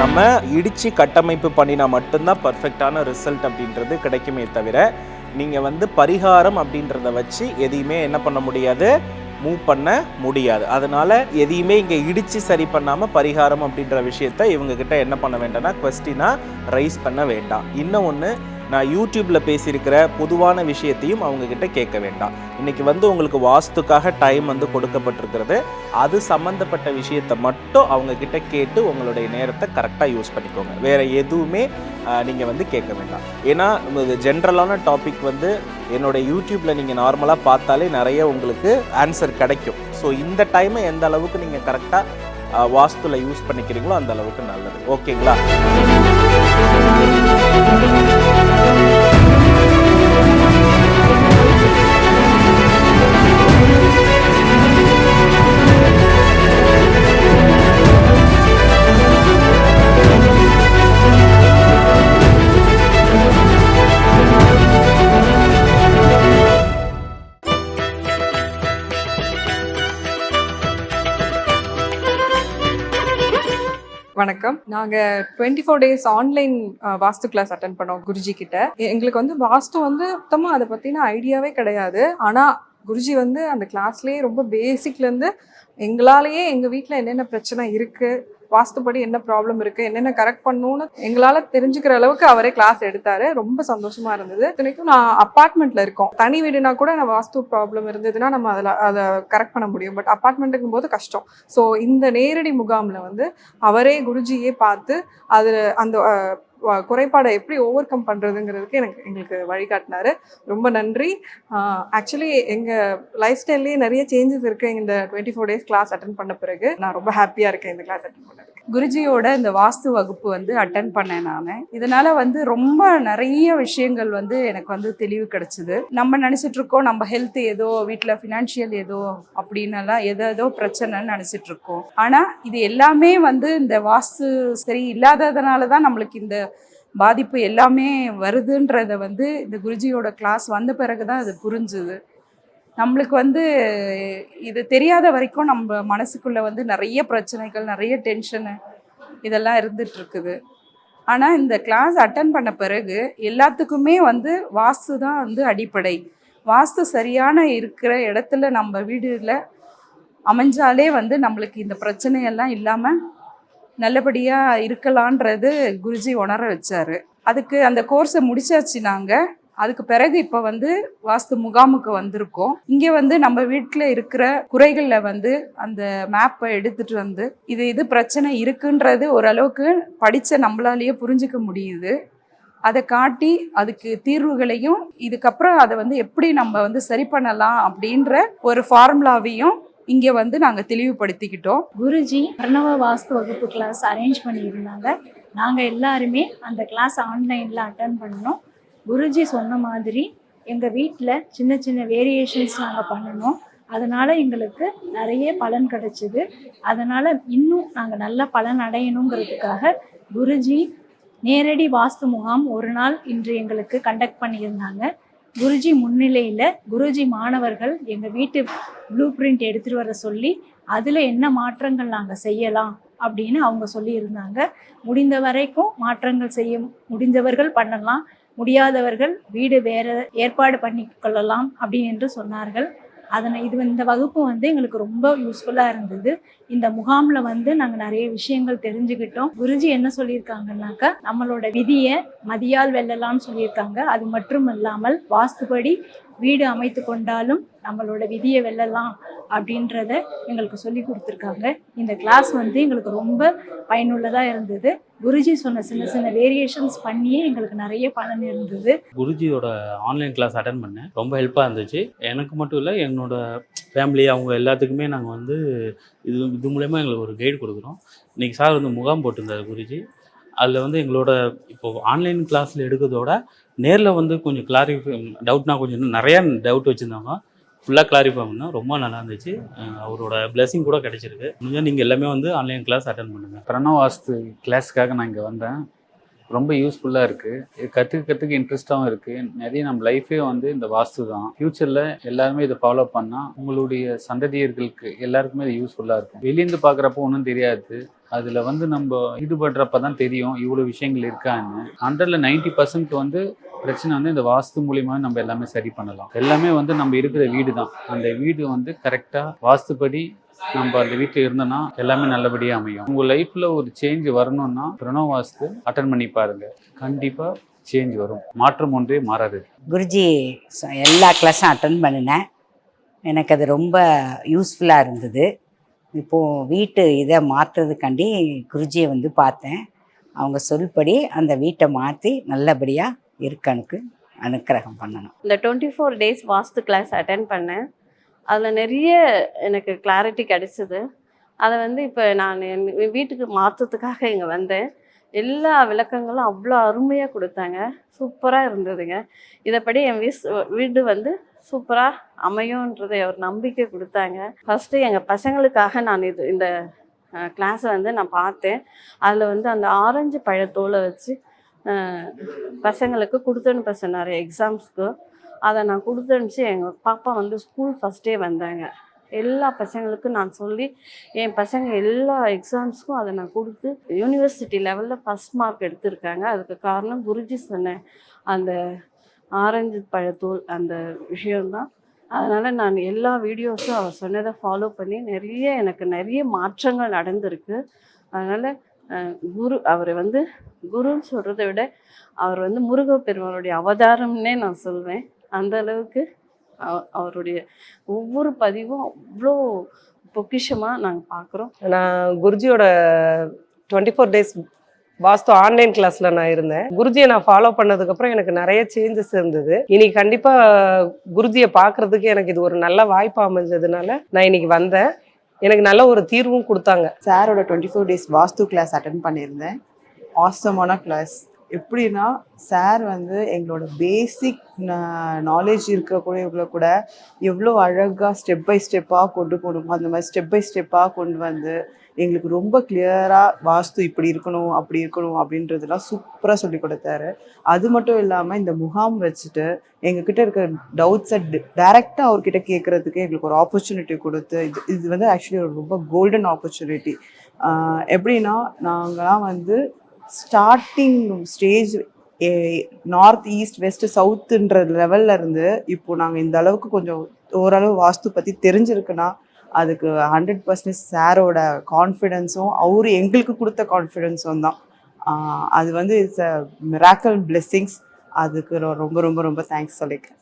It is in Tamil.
நம்ம இடிச்சு கட்டமைப்பு பண்ணினா மட்டும்தான் பர்ஃபெக்டான ரிசல்ட் அப்படின்றது கிடைக்குமே தவிர நீங்கள் வந்து பரிகாரம் அப்படின்றத வச்சு எதையுமே என்ன பண்ண முடியாது மூவ் பண்ண முடியாது. அதனால எதையுமே இங்கே இடித்து சரி பண்ணாமல் பரிகாரம் அப்படின்ற விஷயத்த இவங்க கிட்ட என்ன பண்ண வேண்டாம்னா கொஸ்டினாக ரைஸ் பண்ண வேண்டாம். இன்னும் ஒன்று நான் யூடியூப்பில் பேசியிருக்கிற பொதுவான விஷயத்தையும் அவங்கக்கிட்ட கேட்க வேண்டாம். இன்றைக்கி வந்து உங்களுக்கு வாஸ்துக்காக டைம் வந்து கொடுக்கப்பட்டிருக்கிறது. அது சம்மந்தப்பட்ட விஷயத்தை மட்டும் அவங்கக்கிட்ட கேட்டு உங்களுடைய நேரத்தை கரெக்டாக யூஸ் பண்ணிக்கோங்க. வேறு எதுவுமே நீங்கள் வந்து கேட்க வேண்டாம். ஏன்னா இது ஜென்ரலான டாபிக் வந்து என்னோட யூடியூப்பில் நீங்கள் நார்மலாக பார்த்தாலே நிறைய உங்களுக்கு ஆன்சர் கிடைக்கும். ஸோ இந்த டைமை எந்த அளவுக்கு நீங்கள் கரெக்டாக வாஸ்துல யூஸ் பண்ணிக்கிறீங்களோ அந்த அளவுக்கு நல்லது. ஓகேங்களா வணக்கம். நாங்க twenty four days online vastu class attend பண்ணோம் குருஜி கிட்ட. எங்களுக்கு வந்து வாஸ்து வந்து சுத்தமாக அதை பத்தின ஐடியாவே கிடையாது. ஆனா குருஜி வந்து அந்த கிளாஸ்லயே ரொம்ப பேசிக்ல இருந்து எங்களாலேயே எங்க வீட்டில் என்னென்ன பிரச்சனை இருக்கு வாஸ்துப்படி என்ன ப்ராப்ளம் இருக்கு என்னென்ன கரெக்ட் பண்ணணும்னு எங்களால தெரிஞ்சுக்கிற அளவுக்கு அவரே கிளாஸ் எடுத்தாரு. ரொம்ப சந்தோஷமா இருந்தது. இத்தனைக்கும் நான் அப்பார்ட்மெண்ட்ல இருக்கோம். தனி வீடுனா கூட நான் வாஸ்து ப்ராப்ளம் இருந்ததுன்னா நம்ம அதில் அதை கரெக்ட் பண்ண முடியும். பட் அப்பார்ட்மெண்ட்டுக்கும் போது கஷ்டம். ஸோ இந்த நேரடி முகாமில் வந்து அவரே குருஜியே பார்த்து அதில் அந்த குறைபாடை எப்படி ஓவர் கம் பண்ணுறதுங்கிறதுக்கு எனக்கு எங்களுக்கு வழிகாட்டினாரு. ரொம்ப நன்றி. ஆக்சுவலி எங்கள் லைஃப் ஸ்டைல்லேயே நிறைய சேஞ்சஸ் இருக்குது இந்த twenty four days class attend பண்ண பிறகு. நான் ரொம்ப ஹாப்பியாக இருக்கேன் இந்த கிளாஸ் அட்டன் பண்ணதுக்கு. குருஜியோட இந்த வாஸ்து வகுப்பு வந்து அட்டன் பண்ணேன் நான். இதனால் வந்து ரொம்ப நிறைய விஷயங்கள் வந்து எனக்கு வந்து தெளிவு கிடைச்சிது. நம்ம நினச்சிட்ருக்கோம் நம்ம ஹெல்த் ஏதோ வீட்டில் ஃபினான்ஷியல் ஏதோ அப்படின்னலாம் ஏதோ ஏதோ பிரச்சனைன்னு நினச்சிட்ருக்கோம் ஆனால் இது எல்லாமே வந்து இந்த வாஸ்து சரி இல்லாததுனால தான் நம்மளுக்கு இந்த பாதிப்பு எல்லாமே வருதுன்றத வந்து இந்த குருஜியோட கிளாஸ் வந்த பிறகு தான் அது புரிஞ்சுது. நம்மளுக்கு வந்து இது தெரியாத வரைக்கும் நம்ம மனசுக்குள்ளே வந்து நிறைய பிரச்சனைகள் நிறைய டென்ஷனு இதெல்லாம் இருந்துட்டுருக்குது. ஆனால் இந்த கிளாஸ் அட்டன் பண்ண பிறகு எல்லாத்துக்குமே வந்து வாஸ்து தான் வந்து அடிப்படை. வாஸ்து சரியான இருக்கிற இடத்துல நம்ம வீடுல அமைஞ்சாலே வந்து நம்மளுக்கு இந்த பிரச்சனையெல்லாம் இல்லாமல் நல்லபடியாக இருக்கலான்றது குருஜி உணர வச்சாரு. அதுக்கு அந்த கோர்ஸை முடிச்சாச்சு நாங்கள் அதுக்கு பிறகு இப்போ வந்து வாஸ்து முகாமுக்கு வந்திருக்கோம். இங்கே வந்து நம்ம வீட்டில் இருக்கிற குறைகளில் வந்து அந்த மேப்பை எடுத்துட்டு வந்து இது இது பிரச்சனை இருக்குன்றது ஓரளவுக்கு படித்த நம்மளாலேயே புரிஞ்சுக்க முடியுது. அதை காட்டி அதுக்கு தீர்வுகளையும் இதுக்கப்புறம் அதை வந்து எப்படி நம்ம வந்து சரி பண்ணலாம் அப்படின்ற ஒரு ஃபார்முலாவையும் இங்கே வந்து நாங்கள் தெளிவுபடுத்திக்கிட்டோம். குருஜி பிரணவ வாஸ்து வகுப்பு கிளாஸ் அரேஞ்ச் பண்ணியிருந்தாங்க. நாங்கள் எல்லாருமே அந்த கிளாஸ் ஆன்லைனில் அட்டன் பண்ணோம். குருஜி சொன்ன மாதிரி எங்கள் வீட்டில் சின்ன சின்ன வேரியேஷன்ஸ் நாங்கள் பண்ணணும். அதனால் எங்களுக்கு நிறைய பலன் கிடைச்சிது. அதனால் இன்னும் நாங்கள் நல்ல பலன் அடையணுங்கிறதுக்காக குருஜி நேரடி வாஸ்து முகாம் ஒரு நாள் இன்று எங்களுக்கு கண்டக்ட் பண்ணியிருந்தாங்க. குருஜி முன்னிலையில் குருஜி மாணவர்கள் எங்கள் வீட்டு ப்ளூ பிரிண்ட் எடுத்துகிட்டு வர சொல்லி அதில் என்ன மாற்றங்கள் நாங்கள் செய்யலாம் அப்படின்னு அவங்க சொல்லியிருந்தாங்க. முடிந்த வரைக்கும் மாற்றங்கள் செய்ய முடிந்தவர்கள் பண்ணலாம். முடியாதவர்கள் வீடு வேறு ஏற்பாடு பண்ணி கொள்ளலாம் அப்படின்னு என்று சொன்னார்கள். அதனை இது இந்த வகுப்பு வந்து எங்களுக்கு ரொம்ப யூஸ்ஃபுல்லாக இருந்தது. இந்த முகாமில் வந்து நாங்கள் நிறைய விஷயங்கள் தெரிஞ்சுக்கிட்டோம். குருஜி என்ன சொல்லியிருக்காங்கன்னாக்கா நம்மளோட விதியை மதியால் வெல்லலாம்னு சொல்லியிருக்காங்க. அது மட்டும் இல்லாமல் வாஸ்துபடி வீடு அமைத்து கொண்டாலும் நம்மளோட விதியை வெல்லலாம் அப்படின்றத எங்களுக்கு சொல்லி கொடுத்துருக்காங்க. இந்த கிளாஸ் வந்து எங்களுக்கு ரொம்ப பயனுள்ளதாக இருந்தது. குருஜி சொன்ன சின்ன சின்ன வேரியேஷன்ஸ் பண்ணியே எங்களுக்கு நிறைய பலன் இருந்தது. குருஜியோட ஆன்லைன் கிளாஸ் அட்டன் பண்ணேன். ரொம்ப ஹெல்ப்பாக இருந்துச்சு. எனக்கு மட்டும் இல்லை என்னோட ஃபேமிலி அவங்க எல்லாத்துக்குமே நாங்கள் வந்து இது இது மூலயமா எங்களுக்கு ஒரு கைடு கொடுக்குறோம். இன்றைக்கி சார் வந்து முகாம் போட்டிருந்தார் குருஜி. அதில் வந்து எங்களோட இப்போது ஆன்லைன் கிளாஸில் எடுக்கிறதோட நேரில் வந்து கொஞ்சம் கிளாரிஃபை டவுட்னா கொஞ்சம் நிறையா டவுட் வச்சுருந்தாங்க. ஃபுல்லாக கிளாரிஃபை பண்ணால் ரொம்ப நல்லா இருந்துச்சு. அவரோட பிளெஸிங் கூட கிடைச்சிருக்கு. முடிஞ்சால் நீங்கள் எல்லாமே வந்து ஆன்லைன் கிளாஸ் அட்டன் பண்ணுங்கள் பிரணவாஸ்து கிளாஸுக்காக நான் இங்கே வந்தேன். ரொம்ப யூஸ்ஃபுல்லாக இருக்குது இது கற்றுக்கிறதுக்கு இன்ட்ரெஸ்ட்டாகவும் இருக்குது நிறைய நம்ம லைஃபே வந்து இந்த வாஸ்து தான். ஃப்யூச்சரில் எல்லாருமே இதை ஃபாலோ பண்ணால் உங்களுடைய சந்ததியர்களுக்கு எல்லாருக்குமே இது யூஸ்ஃபுல்லாக இருக்கும். வெளியேந்து பார்க்குறப்போ ஒன்றும் தெரியாது. அதில் வந்து நம்ம ஈடுபடுறப்ப தான் தெரியும். இவ்வளோ விஷயங்கள் இருக்கான்னு. ஹண்ட்ரடில் நைன்ட்டி பர்சன்ட் வந்து பிரச்சனை வந்து இந்த வாஸ்து மூலியமா நம்ம எல்லாமே சரி பண்ணலாம். எல்லாமே வந்து நம்ம இருக்கிற வீடு தான் அந்த வீடு வந்து கரெக்டாக வாஸ்துப்படி நம்ம அந்த வீட்டில் இருந்தோம்னா எல்லாமே நல்லபடியாக அமையும். உங்கள் லைஃப்பில் ஒரு சேஞ்ச் வரணும்னா பிரணவ வாஸ்து அட்டன் பண்ணி பாருங்க. கண்டிப்பாக சேஞ்ச் வரும். மாற்றம் ஒன்றே மாறாது. குருஜி ச- எல்லா கிளாஸும் அட்டன் பண்ணினேன். எனக்கு அது ரொம்ப யூஸ்ஃபுல்லாக இருந்தது. இப்போது வீட்டு இதை மாற்றுறதுக்காண்டி குருஜியை வந்து பார்த்தேன். அவங்க சொல்படி அந்த வீட்டை மாற்றி நல்லபடியாக இருக்கனுக்கு அனுக்கிரகம் பண்ணணும் இந்த twenty four days vastu class attend பண்ணேன். அதில் நிறைய எனக்கு கிளாரிட்டி கிடைச்சிது. அதை வந்து இப்போ நான் என் வீட்டுக்கு மாற்றத்துக்காக இங்கே வந்தேன். எல்லா விளக்கங்களும் அவ்வளோ அருமையாக கொடுத்தாங்க. சூப்பராக இருந்ததுங்க. இதைப்படி என் வீஸ் வீடு வந்து சூப்பராக அமையுன்றதை ஒரு நம்பிக்கை கொடுத்தாங்க. ஃபஸ்ட்டு எங்கள் பசங்களுக்காக நான் இது இந்த கிளாஸை வந்து நான் பார்த்தேன். அதில் வந்து அந்த ஆரஞ்சு பழத்தோலை வச்சு பசங்களுக்கு பசங்களுக்கு கொடுத்தனுப்ப நிறைய எக்ஸாம்ஸ்க்கு அதை நான் கொடுத்தனுப்பிச்சு எங்கள் பாப்பா வந்து ஸ்கூல் ஃபஸ்ட்டே வந்தாங்க. எல்லா பசங்களுக்கும் நான் சொல்லி என் பசங்க எல்லா எக்ஸாம்ஸ்க்கும் அதை நான் கொடுத்து யூனிவர்சிட்டி லெவலில் ஃபஸ்ட் மார்க் எடுத்திருக்காங்க. அதுக்கு காரணம் குருஜி சொன்னேன் அந்த ஆரஞ்சு பழத்தூள் அந்த விஷயம்தான். அதனால் நான் எல்லா வீடியோஸும் அவர் சொன்னதை ஃபாலோ பண்ணி நிறைய எனக்கு நிறைய மாற்றங்கள் நடந்திருக்கு. அதனால் குரு அவரை வந்து குருன்னு சொல்கிறத விட அவர் வந்து முருகப்பெருமானுடைய அவதாரம்னே நான் சொல்வேன். அந்த அளவுக்கு அவ- அவருடைய ஒவ்வொரு பதிவும் அவ்வளோ பொக்கிஷமாக நாங்கள் பார்க்குறோம் நான் குருஜியோட twenty four days vastu online கிளாஸ்ல நான் இருந்தேன். குருஜியை நான் ஃபாலோ பண்ணதுக்கப்புறம் எனக்கு நிறைய சேஞ்சஸ் இருந்தது. இன்னைக்கு கண்டிப்பாக குருஜியை பார்க்கறதுக்கு எனக்கு இது ஒரு நல்ல வாய்ப்பு அமைஞ்சதுனால நான் இன்னைக்கு வந்தேன். எனக்கு நல்ல ஒரு தீர்வும் கொடுத்தாங்க. சாரோட twenty four days vastu class attend பண்ணியிருந்தேன். ஆசமான கிளாஸ் எப்படின்னா சார் வந்து எங்களோட பேசிக் நாலேஜ் இருக்கக்கூடியவங்கள கூட எவ்வளோ அழகாக ஸ்டெப் பை ஸ்டெப்பாக கொண்டு போகணுமோ அந்த மாதிரி ஸ்டெப் பை ஸ்டெப்பாக கொண்டு வந்து எங்களுக்கு ரொம்ப கிளியராக வாஸ்து இப்படி இருக்கணும் அப்படி இருக்கணும் அப்படின்றதெல்லாம் சூப்பராக சொல்லி கொடுத்தாரு. அது மட்டும் இல்லாமல் இந்த முகாம் வச்சுட்டு எங்ககிட்ட இருக்க டவுட்ஸை டைரெக்டாக அவர்கிட்ட கேட்குறதுக்கு எங்களுக்கு ஒரு ஆப்பர்ச்சுனிட்டி கொடுத்து இது இது வந்து ஆக்சுவலி ஒரு ரொம்ப கோல்டன் ஆப்பர்ச்சுனிட்டி எப்படின்னா நாங்களாம் வந்து starting stage north east west சவுத்துன்ற லெவல்ல இருந்து இப்போ நாங்கள் இந்த அளவுக்கு கொஞ்சம் ஓரளவு வாஸ்து பற்றி தெரிஞ்சிருக்குன்னா அதுக்கு ஹண்ட்ரட் பர்சன்டேஜ் சாரோட கான்ஃபிடென்ஸும் அவர் எங்களுக்கு கொடுத்த கான்ஃபிடென்ஸும் தான். அது வந்து இட்ஸ் அ மிராக்கல் பிளெஸ்ஸிங்ஸ் அதுக்கு ரொம்ப ரொம்ப ரொம்ப தேங்க்ஸ் சொல்லிக்கிறேன்.